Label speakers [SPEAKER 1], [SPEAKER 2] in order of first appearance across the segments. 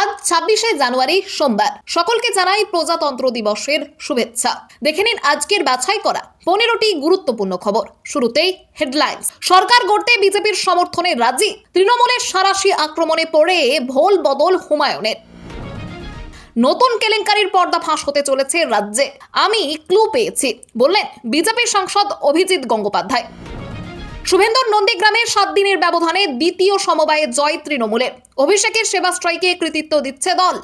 [SPEAKER 1] আজ ছাব্বিশে জানুয়ারি, সোমবার। সকলকে জানাই প্রজাতন্ত্র দিবসের শুভেচ্ছা। দেখে নিন আজকের বাছাই করা পনেরোটি গুরুত্বপূর্ণ খবর। শুরুতেই হেডলাইন্স। সরকার গড়তে বিজেপির সমর্থনে রাজি? তৃণমূলের সারাশি আক্রমণে পড়ে ভোল বদল হুমায়ুনের। নতুন কেলেঙ্কারির পর্দা ফাঁস হতে চলেছে রাজ্যে। আমি ক্লু পেয়েছি, বললেন বিজেপি সাংসদ অভিজিৎ গঙ্গোপাধ্যায়। শুভেন্দর নন্দীগ্রামের সাত দিনের ব্যবধানে দ্বিতীয় সমবায়ে জয় তৃণমূলের। অভিষেকের সেবাশ্রয়কে কৃতিত্ব দিচ্ছে দল।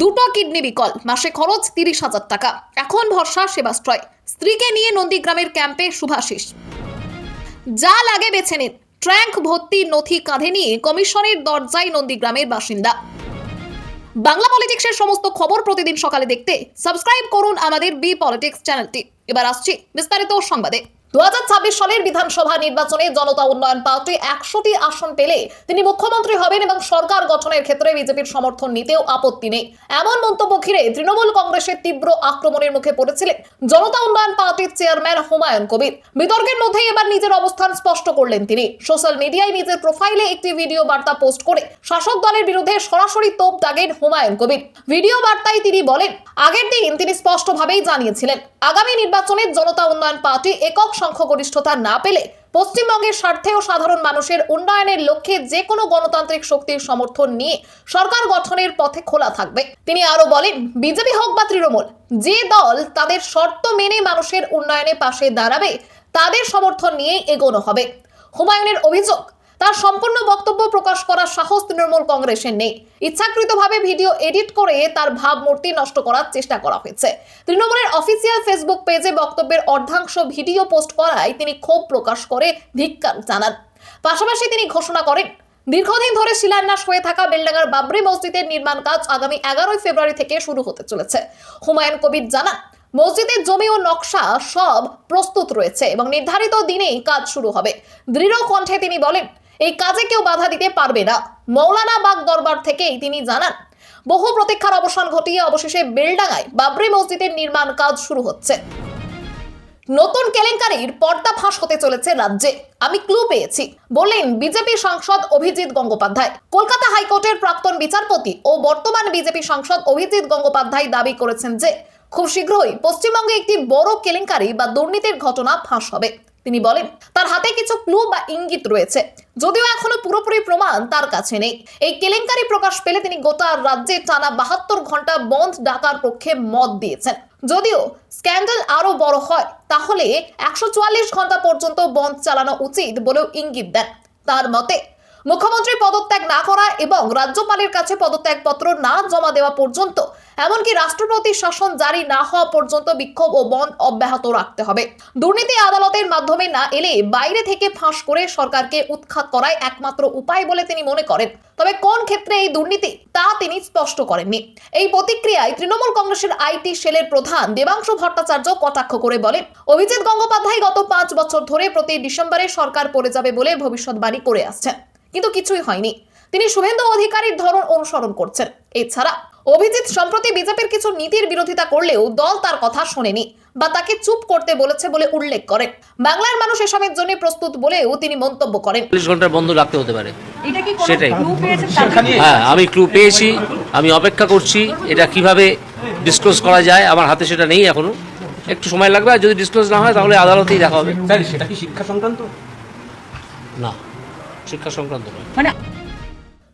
[SPEAKER 1] দুটো কিডনি বিকল, মাসে খরচ তিরিশ হাজার টাকা। এখন ভরসা সেবাশ্রয় স্ত্রীকে নিয়ে নন্দীগ্রামের ক্যাম্পে শুভাশিস। যা লাগে বেছে নিন। ট্র্যাঙ্ক, ভর্তি, নথি কাঁধে নিয়ে কমিশনের দরজায় নন্দীগ্রামের বাসিন্দা। বাংলা পলিটিক্সের সমস্ত খবর প্রতিদিন সকালে দেখতে সাবস্ক্রাইব করুন আমাদের বি পলিটিক্স চ্যানেলটি। এবার আসছি বিস্তারিত সংবাদে। দু সালের বিধানসভা নির্বাচনে জনতা উন্নয়ন পার্টি একশোটি আসন পেলে তিনি মুখ্যমন্ত্রী হবেন এবং সরকার গঠনের ক্ষেত্রে বিজেপির সমর্থন নিতেও আপত্তি নেই। এমন মন্তব্য ঘিরে তৃণমূল কংগ্রেসের তীব্র আক্রমণের মুখে পড়েছিলেন জনতা উন্নয়ন পার্টির চেয়ারম্যান হুমায়ুন কবির। বিতর্কের মধ্যেই এবার নিজের অবস্থান স্পষ্ট করলেন তিনি। সোশ্যাল মিডিয়ায় নিজের প্রোফাইলে একটি ভিডিও বার্তা পোস্ট করে শাসক দলের বিরুদ্ধে সরাসরি তোপ দাগেন হুমায়ুন কবির। ভিডিও বার্তায় তিনি বলেন, আগের দিন তিনি স্পষ্টভাবেই জানিয়েছিলেন, আগামী নির্বাচনে জনতা উন্নয়ন পার্টি একক সংখ্যাগরিষ্ঠতা না পেলে পশ্চিমবঙ্গের স্বার্থে ও সাধারণ মানুষের উন্নয়নের লক্ষ্যে যে কোনো গণতান্ত্রিক শক্তির সমর্থন নিয়ে সরকার গঠনের পথে খোলা থাকবে। তিনি আরও বলেন, বিজেপি হোক বা তৃণমূল, যে দল তাদের শর্ত মেনে মানুষের উন্নয়নে পাশে দাঁড়াবে, তাদের সমর্থন নিয়ে এগোনো হবে। হুমায়ুনের অভিযোগ তার সম্পূর্ণ বক্তব্য প্রকাশ করার সাহস তৃণমূল কংগ্রেসের নেই। ইচ্ছাকৃতভাবে ভিডিও এডিট করে তার ভাবমূর্তি নষ্ট করার চেষ্টা করা হয়েছে। তৃণমূলের অফিসিয়াল ফেসবুক পেজে বক্তব্যের অর্ধাংশ ভিডিও পোস্ট করায় তিনি ক্ষোভ প্রকাশ করে ধিক্কার জানান। পাশাপাশি তিনি ঘোষণা করেন, দীর্ঘদিন ধরে শিলান্যাস হয়ে থাকা বেলডাঙ্গার বাবরি মসজিদের নির্মাণ কাজ আগামী এগারোই ফেব্রুয়ারি থেকে শুরু হতে চলেছে। হুমায়ুন কবির জানান, মসজিদের জমি ও নকশা সব প্রস্তুত রয়েছে এবং নির্ধারিত দিনেই কাজ শুরু হবে। দৃঢ় কণ্ঠে তিনি বলেন এই কাজে কেউ বাধা দিতে পারবে না। মৌলানা বাগ দরবার থেকেই তিনি জানান, বহু প্রতীক্ষার অবসান ঘটিয়ে অবশেষে বেলডাঙ্গায় বাবরি মসজিদের নির্মাণ কাজ শুরু হচ্ছে। নতুন কেলেঙ্কারির পর্দা ফাঁস হতে চলেছে রাজ্যে। আমি ক্লু পেয়েছি বললেন বিজেপি সাংসদ অভিজিৎ গঙ্গোপাধ্যায়। কলকাতা হাইকোর্টের প্রাক্তন বিচারপতি ও বর্তমান বিজেপি সাংসদ অভিজিৎ গঙ্গোপাধ্যায় দাবি করেছেন যে, খুব শীঘ্রই পশ্চিমবঙ্গে একটি বড় কেলেঙ্কারি বা দুর্নীতির ঘটনা ফাঁস হবে। তিনি বলেন, তার হাতে কিছু ক্লু বা ইঙ্গিত রয়েছে। যদিও এখনও পুরোপুরি প্রমাণ তার কাছে নেই। এই কেলেঙ্কারি প্রকাশ পেলে তিনি গোটা রাজ্যে টানা বাহাত্তর ঘণ্টা বন্ধ ডাকার পক্ষে মত দিয়েছেন। যদিও স্ক্যান্ডাল আরও বড় হয়, তাহলে একশো চুয়াল্লিশ ঘণ্টা পর্যন্ত বন্ধ চালানো উচিত বলেও ইঙ্গিত দেন। তার মতে মুখ্যমন্ত্রী পদত্যাগ না করা এবং রাজ্যপালের কাছে পদত্যাগপত্র না জমা দেওয়া পর্যন্ত, এমনকি রাষ্ট্রপতি শাসন জারি না হওয়া পর্যন্ত বিক্ষোভ ও বন্ধ অব্যাহত রাখতে হবে। দুর্নীতি আদালতের মাধ্যমে না এলে বাইরে থেকে ফাঁস করে সরকারকে উৎখাত করাই একমাত্র উপায় বলে তিনি মনে করেন। তবে কোন ক্ষেত্রে এই দুর্নীতি, তা তিনি স্পষ্ট করেননি। এই প্রতিক্রিয়ায় তৃণমূল কংগ্রেসের আইটি সেলের প্রধান দেবাংশু ভট্টাচার্য কটাক্ষ করে বলেন, অভিজিৎ গঙ্গোপাধ্যায় গত পাঁচ বছর ধরে প্রতি ডিসেম্বরে সরকার পড়ে যাবে বলে ভবিষ্যৎবাণী করে আসছেন। কিন্তু কিছুই হয়নি। তিনি শুভেন্দু অধিকারীর ধরন অনুসরণ করছেন। এছাড়া অভিজিৎ সম্প্রতি বিজেপির কিছু নীতির বিরোধিতা করলেও দল তার কথা শোনেনি বা তাকে চুপ করতে বলেছে বলে উল্লেখ করেন। বাংলার মানুষ এসবের জন্য প্রস্তুত বলেও তিনি মন্তব্য করেন।
[SPEAKER 2] চল্লিশ ঘণ্টা বন্ধ রাখতে হতে পারে।
[SPEAKER 3] এটা কি কোনো
[SPEAKER 2] সেটাই। হ্যাঁ আমি ক্লু পেয়েছি আমি অপেক্ষা করছি এটা কীভাবে ডিসক্লোজ করা যায় আমার হাতে সেটা নেই এখনও। একটু সময় লাগবে আর যদি ডিসক্লোজ না হয় তাহলে আদালতেই দেখা হবে।
[SPEAKER 4] স্যার সেটা কি শিক্ষা সংক্রান্ত?
[SPEAKER 2] না। শিক্ষা সংক্রান্ত নয়।
[SPEAKER 3] মানে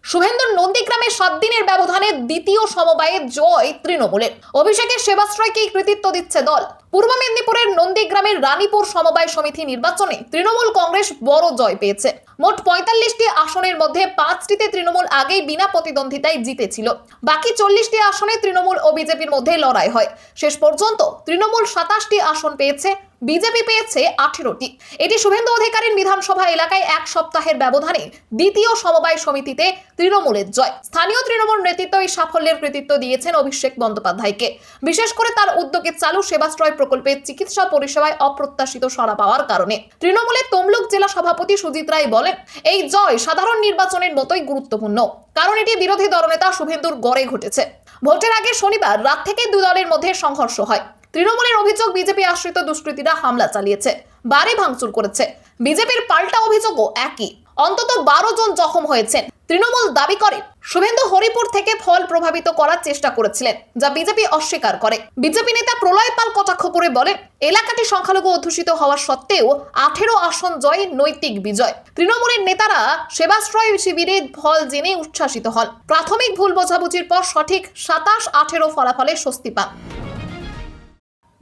[SPEAKER 1] শুভেন্দুর নন্দীগ্রামে সাত দিনের ব্যবধানে দ্বিতীয় সমবায়ে জয় তৃণমূলের। অভিষেকের সেবাশ্রয়কেই কৃতিত্ব দিচ্ছে দল। পূর্ব মেদিনীপুরের নন্দীগ্রামের রানীপুর সমবায় সমিতি নির্বাচনে তৃণমূল কংগ্রেস বড় জয় পেয়েছে। মোট পঁয়তাল্লিশটি আসনের মধ্যে পাঁচটিতে তৃণমূল আগেই বিনা প্রতিদ্বন্দ্বিতায় জিতেছিল। বাকি চল্লিশটি আসনে তৃণমূল ও বিজেপির মধ্যে লড়াই হয়। শেষ পর্যন্ত তৃণমূল সাতাশটি আসন পেয়েছে বিজেপি পেয়েছে আঠেরোটি। এটি শুভেন্দু অধিকারীর বিধানসভা এলাকায় এক সপ্তাহের ব্যবধানে দ্বিতীয় সমবায় সমিতিতে তৃণমূলের জয়। স্থানীয় তৃণমূল নেতৃত্ব এই সাফল্যের কৃতিত্ব দিয়েছেন অভিষেক বন্দ্যোপাধ্যায়কে। বিশেষ করে তার উদ্যোগে চালু সেবাশ্রয় প্রকল্পের চিকিৎসা পরিষেবায় অপ্রত্যাশিত সাড়া পাওয়ার কারণে। তৃণমূলের তমলুক জেলা সভাপতি সুজিত রায় বলেন, এই জয় সাধারণ নির্বাচনের মতোই গুরুত্বপূর্ণ, কারণ এটি বিরোধী দলনেতা শুভেন্দুর গড়ে ঘটেছে। ভোটের আগে শনিবার রাত থেকে দুই দলের মধ্যে সংঘর্ষ হয়। তৃণমূলের অভিযোগ বিজেপি আশ্রিত দুষ্কৃতীরা হামলা চালিয়েছে। বাড়ি ভাঙচুর করেছে। বিজেপির পাল্টা অভিযোগও একই। অন্তত বারো জন জখম হয়েছেন। তৃণমূল দাবি করে, শুভেন্দু হরিপুর থেকে ফল প্রভাবিত করার চেষ্টা করেছিলেন, যা বিজেপি অস্বীকার করে। বিজেপি নেতা প্রলয় পাল কটাক্ষ করে বলেন, এলাকাটি সংখ্যালঘু অধ্যুষিত হওয়া সত্ত্বেও আঠেরো আসন জয়, নৈতিক বিজয়। তৃণমূলের নেতারা সেবাশ্রয় শিবিরে ফল জেনে উচ্ছ্বাসিত হন। প্রাথমিক ভুল বোঝাবুঝির পর সঠিক সাতাশ আঠেরো ফলাফলে স্বস্তি পান।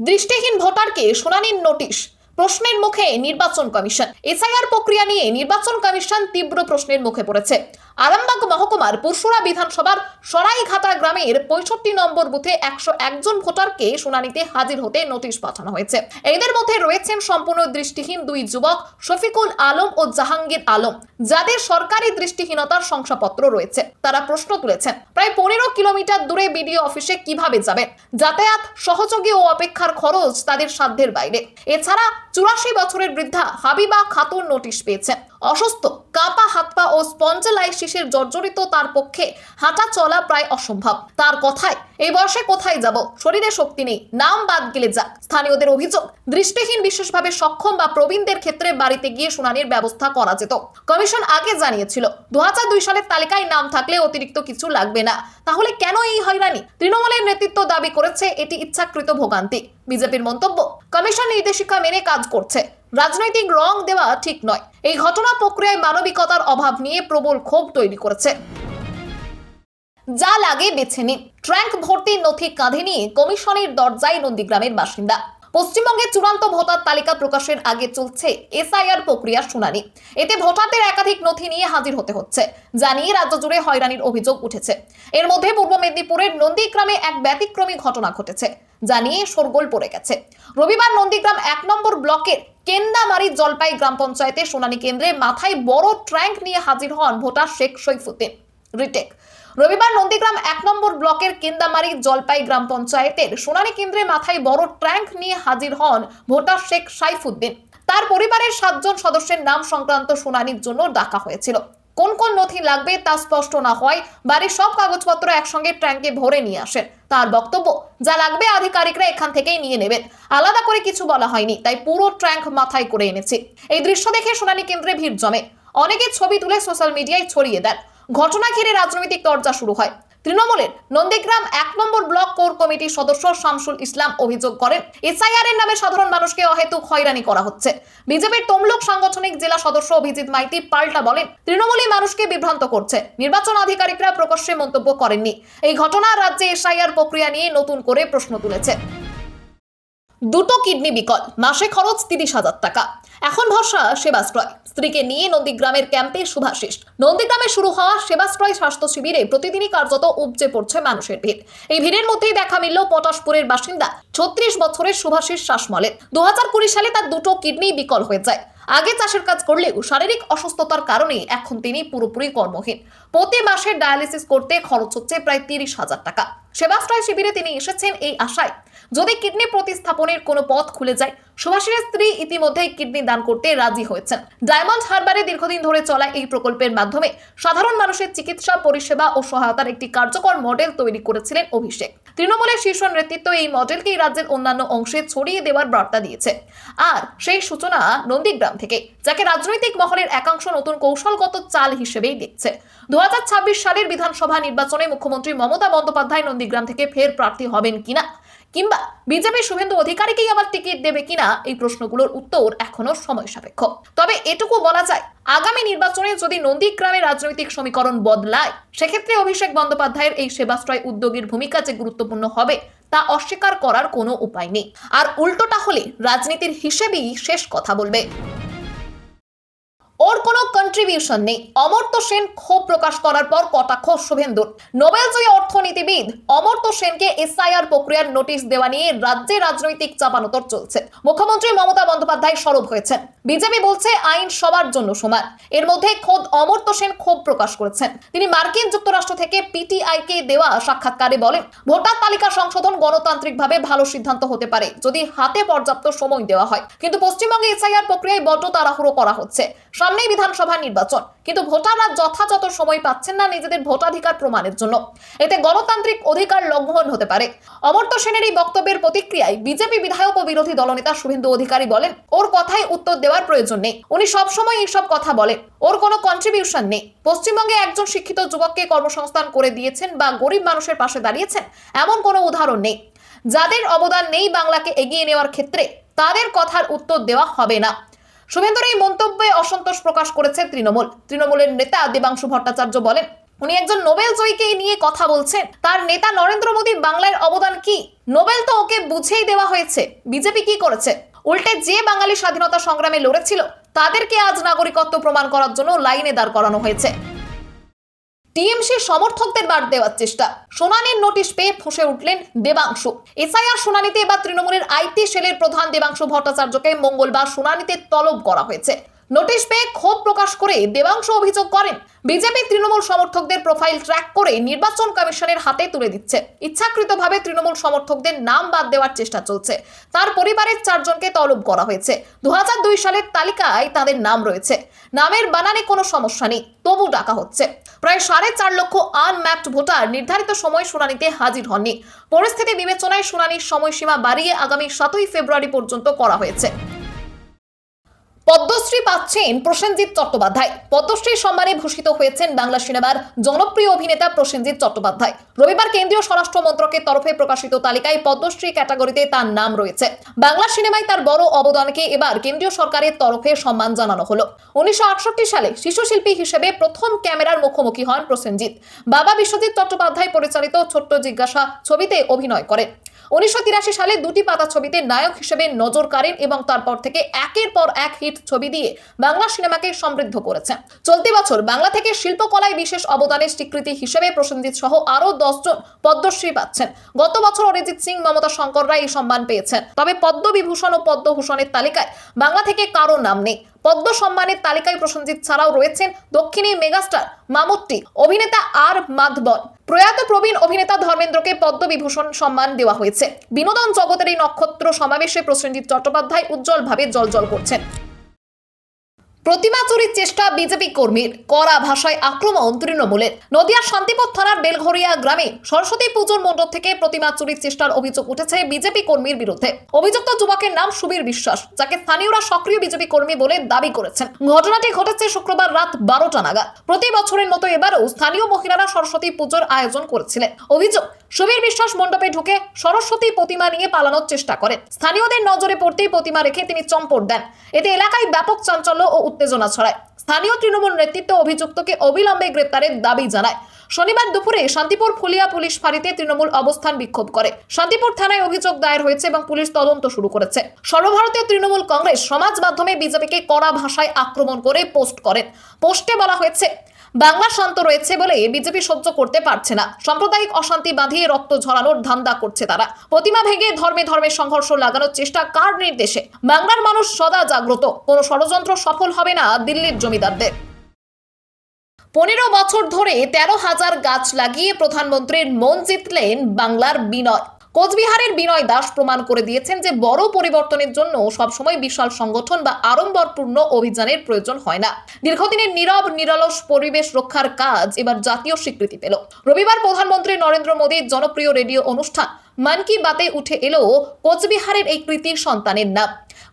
[SPEAKER 1] দৃষ্টিহীন ভোটারকে শুনানির নোটিশ, প্রশ্নের মুখে নির্বাচন কমিশন। এসআইআর প্রক্রিয়া নিয়ে নির্বাচন কমিশন তীব্র প্রশ্নের মুখে পড়েছে। আরামবাগ মহকুমার পুরসুরা বিধানসভার সরাইঘাটা গ্রামের পঁয়ষট্টি নম্বর বুথে একশো একজন ভোটারকে শুনানিতে হাজির হতে নোটিশ পাঠানো হয়েছে। এদের মধ্যে রয়েছেন সম্পূর্ণ দৃষ্টিহীন দুই যুবক, শফিকুল আলম ও জাহাঙ্গীর আলম, যাদের সরকারি দৃষ্টিহীনতার শংসাপত্র রয়েছে। তারা প্রশ্ন তুলেছেন, প্রায় পনেরো কিলোমিটার দূরে বিডিও অফিসে কীভাবে যাবেন? যাতায়াত সহযোগী ও অপেক্ষার খরচ তাদের সাধ্যের বাইরে। এছাড়া চুরাশি বছরের বৃদ্ধা হাবিবা খাতুন নোটিশ পেয়েছেন। অসুস্থ। কাপা, হাত পা ও স্পঞ্জেলাইসিসের জর্জরিত তার পক্ষে হাঁটা চলা প্রায় অসম্ভব। তার কথায় এই বয়সে কোথায় যাব? শরীরে শক্তি নেই। নাম বাদ গেলে যাক। স্থানীয়দের অভিযোগ, দৃষ্টিহীন বিশেষভাবে সক্ষম বা প্রবীণদের ক্ষেত্রে বাড়িতে গিয়ে শুনানির ব্যবস্থা করা যেত। কমিশন আগে জানিয়েছিল দু দুই সালের তালিকায় নাম থাকলে অতিরিক্ত কিছু লাগবে না। তাহলে কেন এই হয়রানি? তৃণমূলের নেতৃত্ব দাবি করেছে, এটি ইচ্ছাকৃত ভোগান্তি। বিজেপির মন্তব্য। কমিশন নির্দেশিকা মেনে কাজ করছে। রাজনৈতিক রং দেওয়া ঠিক নয়। এই ঘটনা প্রক্রিয়ায় মানবিকতার অভাব নিয়ে প্রবল ক্ষোভ তৈরি করেছে। যা লাগে বেছে নিন। ট্র্যাঙ্ক ভর্তির নথি কাঁধে নিয়ে কমিশনের দরজায় নন্দীগ্রামের বাসিন্দা। পশ্চিমবঙ্গে চূড়ান্ত ভোটার তালিকা প্রকাশের আগে চলছে এসআইআর প্রক্রিয়ার শুনানি। এতে ভোটারদের একাধিক নথি নিয়ে হাজির হতে হচ্ছে, যা নিয়ে রাজ্য জুড়ে হয়রানির অভিযোগ উঠেছে। এর মধ্যে পূর্ব মেদিনীপুরের নন্দীগ্রামে এক ব্যতিক্রমী ঘটনা ঘটেছে। যা নিয়ে শোরগোল পড়ে গেছে। রবিবার নন্দীগ্রাম এক নম্বর ব্লকের কেন্দামারি জলপাই গ্রাম পঞ্চায়েতের শুনানি কেন্দ্রে মাথায় বড় ট্র্যাঙ্ক নিয়ে হাজির হন ভোটার শেখ সৈফুদ্দিন রিটেক। রবিবার নন্দীগ্রাম এক নম্বর ব্লকের কেন্দামারি জলপাই গ্রাম পঞ্চায়েতের শুনানি কেন্দ্রে মাথায় বড় ট্র্যাঙ্ক নিয়ে হাজির হন ভোটার শেখ সাইফুদ্দিন। তার পরিবারের সাতজন সদস্যের নাম সংক্রান্ত শুনানির জন্য ডাকা হয়েছিল। কোন কোন নথি লাগবে তা স্পষ্ট না হয়, বাড়ির সব কাগজপত্র একসঙ্গে ট্যাঙ্কে ভরে নিয়ে আসেন। তার বক্তব্য, যা লাগবে আধিকারিকরা এখান থেকেই নিয়ে নেবেন। আলাদা করে কিছু বলা হয়নি, তাই পুরো ট্যাঙ্ক মাথায় করে এনেছি। এই দৃশ্য দেখে শুনানি কেন্দ্রে ভিড় জমে। অনেকে ছবি তুলে সোশ্যাল মিডিয়ায় ছড়িয়ে দেন। ঘটনা ঘিরে রাজনৈতিক চর্চা শুরু হয়। তৃণমূলের নন্দীগ্রাম এক নম্বর ব্লক কোর কমিটির সদস্য শামসুল ইসলাম অভিযোগ করেন, এসআইআর এর নামে সাধারণ মানুষকে অহেতুক হয়রানি করা হচ্ছে। বিজেপির তমলুক সাংগঠনিক জেলা সদস্য অভিজিৎ মাইতি পাল্টা বলেন, তৃণমূলই মানুষকে বিভ্রান্ত করছে। নির্বাচন আধিকারিকরা প্রকাশ্যে মন্তব্য করেননি। এই ঘটনা রাজ্যে এসআইআর প্রক্রিয়া নিয়ে নতুন করে প্রশ্ন তুলেছে। দুটো কিডনি বিকল, মাসে খরচ তিরিশ হাজার টাকা। এখন ভরসা সেবাশ্রয়। স্ত্রীকে নিয়ে নন্দীগ্রামের ক্যাম্পে শুভাশিস। নন্দীগ্রামে শুরু হওয়া সেবাশ্রয় স্বাস্থ্য শিবিরে প্রতিদিনই কার্যত উপচে পড়ছে মানুষের ভিড়। এই ভিড়ের মধ্যেই দেখা মিলল পটাশপুরের বাসিন্দা ছত্রিশ বছরের শুভাশিস শ্বাসমলের। দু হাজার কুড়ি সালে তার দুটো কিডনি বিকল হয়ে যায়। আগে চাষের কাজ করলেও শারীরিক অসুস্থতার কারণে এখন তিনি পুরোপুরি কর্মহীন। প্রতি মাসে ডায়ালিসিস করতে খরচ হচ্ছে প্রায় তিরিশ হাজার টাকা। সেবাশ্রয় শিবিরে তিনি এসেছেন এই আশায়। যদি কিডনি প্রতিস্থাপনের কোনো পথ খুলে যায় সুভাষের স্ত্রী ইতিমধ্যেই কিডনি দান করতে রাজি হয়েছেন। ডায়মন্ড হারবারে দীর্ঘদিন ধরে চলা এই প্রকল্পের মাধ্যমে সাধারণ মানুষের চিকিৎসা, পরিষেবা ও সহায়তার একটি কার্যকর মডেল তৈরি করেছিলেন অভিষেক। তৃণমূলের শীর্ষ নেতৃত্ব এই মডেলকেই রাজ্যের অন্যান্য অংশে ছড়িয়ে দেওয়ার বার্তা দিয়েছে। আর সেই সূচনা নন্দীগ্রাম থেকে, যাকে রাজনৈতিক মহলের একাংশ নতুন কৌশলগত চাল হিসেবেই দেখছে। দু হাজার ছাব্বিশ সালের বিধানসভা নির্বাচনে মুখ্যমন্ত্রী মমতা বন্দ্যোপাধ্যায় নন্দীগ্রাম থেকে ফের প্রার্থী হবেন কিনা কিংবা বিজেপি শুভেন্দু অধিকারীকেই আবার টিকিট দেবে কিনা এই প্রশ্নগুলোর উত্তর এখনও সময় সাপেক্ষ। তবে এটুকু বলা যায়, আগামী নির্বাচনে যদি নন্দীগ্রামে রাজনৈতিক সমীকরণ বদলায়, সেক্ষেত্রে অভিষেক বন্দ্যোপাধ্যায়ের এই সেবাশ্রয় উদ্যোগের ভূমিকা যে গুরুত্বপূর্ণ হবে, তা অস্বীকার করার কোনো উপায় নেই। আর উল্টোটা হলে রাজনীতির হিসেবেই শেষ কথা বলবে। ওর কোনো কন্ট্রিবিউশন নেই। অমর্ত্য সেন ক্ষোভ প্রকাশ করার পর কটাক্ষ শুভেন্দুর। নোবেলজয়ী অর্থনীতিবিদ অমর্ত্য সেনকে এসআইআর প্রক্রিয়ার নোটিশ দেওয়া নিয়ে রাজ্যে রাজনৈতিক চাপানোতর চলছে। মুখ্যমন্ত্রী মমতা বন্দ্যোপাধ্যায় সরব হয়েছেন। বিজেপি বলছে আইন সবার জন্য সমান। এর মধ্যে খোদ অমর্ত্য সেন ক্ষোভ প্রকাশ করেছেন। তিনি মার্কিন যুক্তরাষ্ট্র থেকে পিটিআই কে দেওয়া সাক্ষাৎকারে বলেন, ভোটার তালিকা সংশোধন গণতান্ত্রিকভাবে ভালো সিদ্ধান্ত হতে পারে, যদি হাতে পর্যাপ্ত সময় দেওয়া হয়। কিন্তু পশ্চিমবঙ্গে এসআইআর প্রক্রিয়ায় বড্ড তাড়াহুড়ো করা হচ্ছে। সামনেই বিধানসভা নির্বাচন। কিন্তু ভোটাররা যথাযথ সময় পাচ্ছেন না নিজেদের ভোটাধিকার প্রমাণের জন্য। এতে গণতান্ত্রিক অধিকার লঙ্ঘন হতে পারে। অমর্ত্য সেনের এই বক্তব্যের প্রতিক্রিয়ায় বিজেপি বিধায়ক ও বিরোধী দলনেতা শুভেন্দু অধিকারী বলেন, ওর কথায় উত্তর দেওয়ার প্রয়োজন নেই। উনি সবসময় এইসব কথা বলেন। ওর কোনো কন্ট্রিবিউশন নেই। পশ্চিমবঙ্গে একজন শিক্ষিত যুবককে কর্মসংস্থান করে দিয়েছেন বা গরিব মানুষের পাশে দাঁড়িয়েছেন, এমন কোনো উদাহরণ নেই। যাদের অবদান নেই বাংলাকে এগিয়ে নেওয়ার ক্ষেত্রে, তাদের কথার উত্তর দেওয়া হবে না। শুভেন্দুর এই মন্তব্যে অসন্তোষ প্রকাশ করেছে তৃণমূল। তৃণমূলের নেতা দেবাংশু ভট্টাচার্য বলেন, উনি একজন নোবেল জয়ীকে নিয়ে কথা বলছেন। তার নেতা নরেন্দ্র মোদী বাংলার অবদান কি? নোবেল তো ওকে বুঝেই দেওয়া হয়েছে। বিজেপি কি করেছে? উল্টে যে বাঙালি স্বাধীনতা সংগ্রামে লড়েছিল, তাদেরকে আজ নাগরিকত্ব প্রমাণ করার জন্য লাইনে দাঁড় করানো হয়েছে। টিএমসি সমর্থকদের বাদ দেওয়ার চেষ্টা। শুনানির নোটিশ পেয়ে ফুঁসে উঠলেন দেবাংশু। এসআইআর শুনানিতে এবার তৃণমূলের আইটি সেলের প্রধান দেবাংশু ভট্টাচার্যকে মঙ্গলবার শুনানিতে তলব করা হয়েছে। নোটিশ পেয়ে ক্ষোভ প্রকাশ করে দেবাংশু অভিযোগ করেন, বিজেপি তৃণমূল সমর্থকদের প্রোফাইল ট্র্যাক করে নির্বাচন কমিশনের হাতে তুলে দিচ্ছে। ইচ্ছাকৃতভাবে তৃণমূল সমর্থকদের নাম বাদ দেওয়ার চেষ্টা চলছে। তার পরিবারের চারজনকে তলব করা হয়েছে। দু হাজার দুই সালের তালিকায় তাদের নাম রয়েছে। নামের বানানে কোনো সমস্যা নেই, তবু ডাকা হচ্ছে। প্রায় সাড়ে চার লক্ষ আনম্যাপড ভোটার নির্ধারিত সময় শুনানিতে হাজির হননি। পরিস্থিতি বিবেচনায় শুনানির সময়সীমা বাড়িয়ে আগামী সাতই ফেব্রুয়ারি পর্যন্ত করা হয়েছে। পদ্মশ্রী পাচ্ছেন প্রসেনজিৎ চট্টোপাধ্যায়। পদ্মশ্রী সম্মানে ভূষিত হয়েছেন বাংলা সিনেমার জনপ্রিয় অভিনেতা প্রসেনজিৎ চট্টোপাধ্যায়। রবিবার কেন্দ্রীয় স্বরাষ্ট্র মন্ত্রকের তরফে প্রকাশিত তালিকায় পদ্মশ্রী ক্যাটাগরিতে তার নাম রয়েছে। বাংলা সিনেমায় তার বড় অবদানকে এবার কেন্দ্রীয় সরকারের তরফে সম্মান জানানো হলো। উনিশশো আটষট্টি সালে শিশু শিল্পী হিসেবে প্রথম ক্যামেরার মুখোমুখি হন প্রসেনজিৎ। বাবা বিশ্বজিৎ চট্টোপাধ্যায় পরিচালিত ছোট্ট জিজ্ঞাসা ছবিতে অভিনয় করেন। উনিশশো সালে দুটি পাতা ছবিতে নায়ক হিসেবে নজর কাড়েন এবং তারপর থেকে একের পর এক হিট ছবি দিয়ে বাংলা সিনেমাকে সমৃদ্ধ করেছেন। চলতি বছর বাংলা থেকে শিল্পকলায় বিশেষ অবদানের স্বীকৃতি হিসেবে প্রসেনজিৎ সহ আরও দশজন পদ্মশ্রী পাচ্ছেন। গত বছর অরিজিৎ সিং, মমতা শঙ্কররা এই সম্মান পেয়েছেন। তবে পদ্মবিভূষণ ও পদ্মভূষণের তালিকায় বাংলা থেকে কারও নাম নেই। পদ্ম সম্মানের তালিকায় প্রসেনজিৎ ছাড়াও রয়েছেন দক্ষিণী মেগাস্টার মামুট্টি অভিনেতা আর মাধবন। প্রয়াত প্রবীণ অভিনেতা ধর্মেন্দ্রকে পদ্মবিভূষণ সম্মান দেওয়া হয়েছে। বিনোদন জগতের এই নক্ষত্র সমাবেশে প্রসেনজিৎ চট্টোপাধ্যায় উজ্জ্বলভাবে জলজল করছেন। প্রতিমা চুরির চেষ্টা বিজেপি কর্মীর। কড়া ভাষায় আক্রমণ তৃণমূলের। নদিয়ার শান্তিপথ থানার বেলঘরিয়া গ্রামে সরস্বতী পুজোর মণ্ডপ থেকে প্রতিমা চুরির চেষ্টার অভিযোগ উঠেছে বিজেপি কর্মীর বিরুদ্ধে। অভিযুক্ত যুবকের নাম সুবীর বিশ্বাস, যাকে স্থানীয়রা সক্রিয় বিজেপি কর্মী বলে দাবি করেছেন। ঘটনাটি ঘটেছে শুক্রবার রাত বারোটা নাগাদ। প্রতি বছরের মতো এবারও স্থানীয় মহিলারা সরস্বতী পুজোর আয়োজন করেছিলেন। অভিযোগ, সুবীর বিশ্বাস মণ্ডপে ঢুকে সরস্বতী প্রতিমা নিয়ে পালানোর চেষ্টা করেন। স্থানীয়দের নজরে পড়তেই প্রতিমা রেখে তিনি চম্পট দেন। এতে এলাকায় ব্যাপক চাঞ্চল্য ও উত্তেজনা ছড়ায়। স্থানীয় তৃণমূল নেতৃত্ব অভিযুক্তকে অবিলম্বে গ্রেপ্তারের দাবি জানায়। শনিবার দুপুরে শান্তিপুর ফুলিয়া পুলিশ ফাঁড়িতে তৃণমূল অবস্থান বিক্ষোভ করে। শান্তিপুর থানায় অভিযোগ দায়ের হয়েছে এবং পুলিশ তদন্ত শুরু করেছে। সর্বভারতীয় তৃণমূল কংগ্রেস সমাজ মাধ্যমে বিজেপিকে কড়া ভাষায় আক্রমণ করে পোস্ট করেন। পোস্টে বলা হয়েছে বাংলা শান্ত রয়েছে বলে বিজেপি সহ্য করতে পারছে না। সাম্প্রদায়িক অশান্তি বাঁধিয়ে রক্ত ঝরানোর ধান্দা করছে তারা। প্রতিমা ভেঙে ধর্মে ধর্মে সংঘর্ষ লাগানোর চেষ্টা কার নির্দেশে? বাংলার মানুষ সদা জাগ্রত। কোনো ষড়যন্ত্র সফল হবে না দিল্লির জমিদারদের। পনেরো বছর ধরে তেরো হাজার গাছ লাগিয়ে প্রধানমন্ত্রীর মন জিতলেন বাংলার বিনয়। কোচবিহারের বিনয় দাস প্রমাণ করে দিয়েছেন যে বড় পরিবর্তনের জন্য সবসময় বিশাল সংগঠন বা আড়ম্বরপূর্ণ অভিযানের প্রয়োজন হয় না। দীর্ঘদিনের নীরব, নিরলস পরিবেশ রক্ষার কাজ এবার জাতীয় স্বীকৃতি পেল। রবিবার প্রধানমন্ত্রী নরেন্দ্র মোদীর জনপ্রিয় রেডিও অনুষ্ঠান মন কি বাতে উঠে এলো কোচবিহারের এই কৃতির সন্তানের নাম।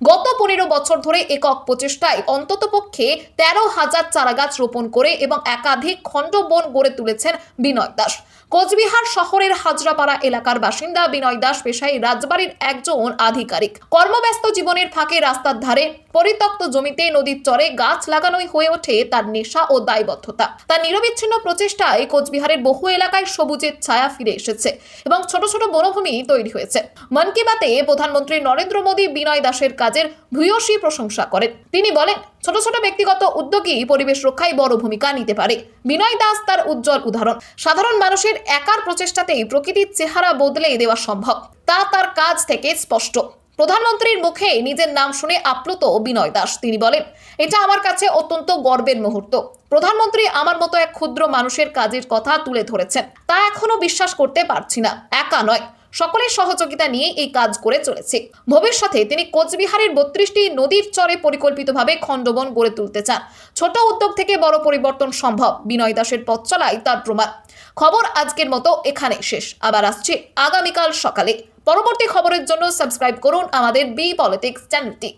[SPEAKER 1] গত পনেরো বছর ধরে একক প্রচেষ্টায় অন্ততপক্ষে তেরো হাজার চারাগাছ রোপণ করে এবং একাধিক খণ্ড বন গড়ে তুলেছেন বিনয় দাস। কোচবিহার শহরের হাজরাপাড়া এলাকার বাসিন্দা বিনয় দাস পেশায় রাজবাড়ির একজন আধিকারিক। কর্মব্যস্ত জীবনের ফাঁকে রাস্তার ধারে পরিত্যক্ত জমিতে নদীর চরে গাছ লাগানোই হয়ে ওঠে তার নেশা ও দায়বদ্ধতা। তার নিরবিচ্ছিন্ন প্রচেষ্টায় কোচবিহারের বহু এলাকায় সবুজের ছায়া ফিরে এসেছে এবং ছোট ছোট বনভূমি তৈরি হয়েছে। মন কি বাতে প্রধানমন্ত্রী নরেন্দ্র মোদী বিনয় দাসের কাজের ভূয়সী প্রশংসা করেন। তিনি বলেন, ছোট ছোট ব্যক্তিগত উদ্যোগই পরিবেশ রক্ষায় বড় ভূমিকা নিতে পারে। বিনয় দাস তার উজ্জ্বল উদাহরণ, সাধারণ মানুষের একার প্রচেষ্টাতেই প্রকৃতির চেহারা বদলে দেওয়া সম্ভব। তা তার কাজ থেকে স্পষ্ট। প্রধানমন্ত্রীর মুখে নিজের নাম শুনে আপ্লুত বিনয় দাস। তিনি বলেন, এটা আমার কাছে অত্যন্ত গর্বের মুহূর্ত। প্রধানমন্ত্রী আমার মতো এক ক্ষুদ্র মানুষের কাজের কথা তুলে ধরেছেন। তা এখনও বিশ্বাস করতে পারছি না। একা নয়। সকলের সহযোগিতা নিয়ে এই কাজ করে চলেছে। ভবিষ্যতে তিনি কোচবিহারের বত্রিশটি নদীর চরে পরিকল্পিতভাবে খণ্ডবন গড়ে তুলতে চান। ছোট উদ্যোগ থেকে বড় পরিবর্তন সম্ভব, বিনয় দাসের পথ চলাই তার প্রমাণ। খবর আজকের মতো এখানে শেষ। আবার আসছে আগামীকাল সকালে। পরবর্তী খবরের জন্য সাবস্ক্রাইব করুন আমাদের বি পলিটিক্স চ্যানেলটি।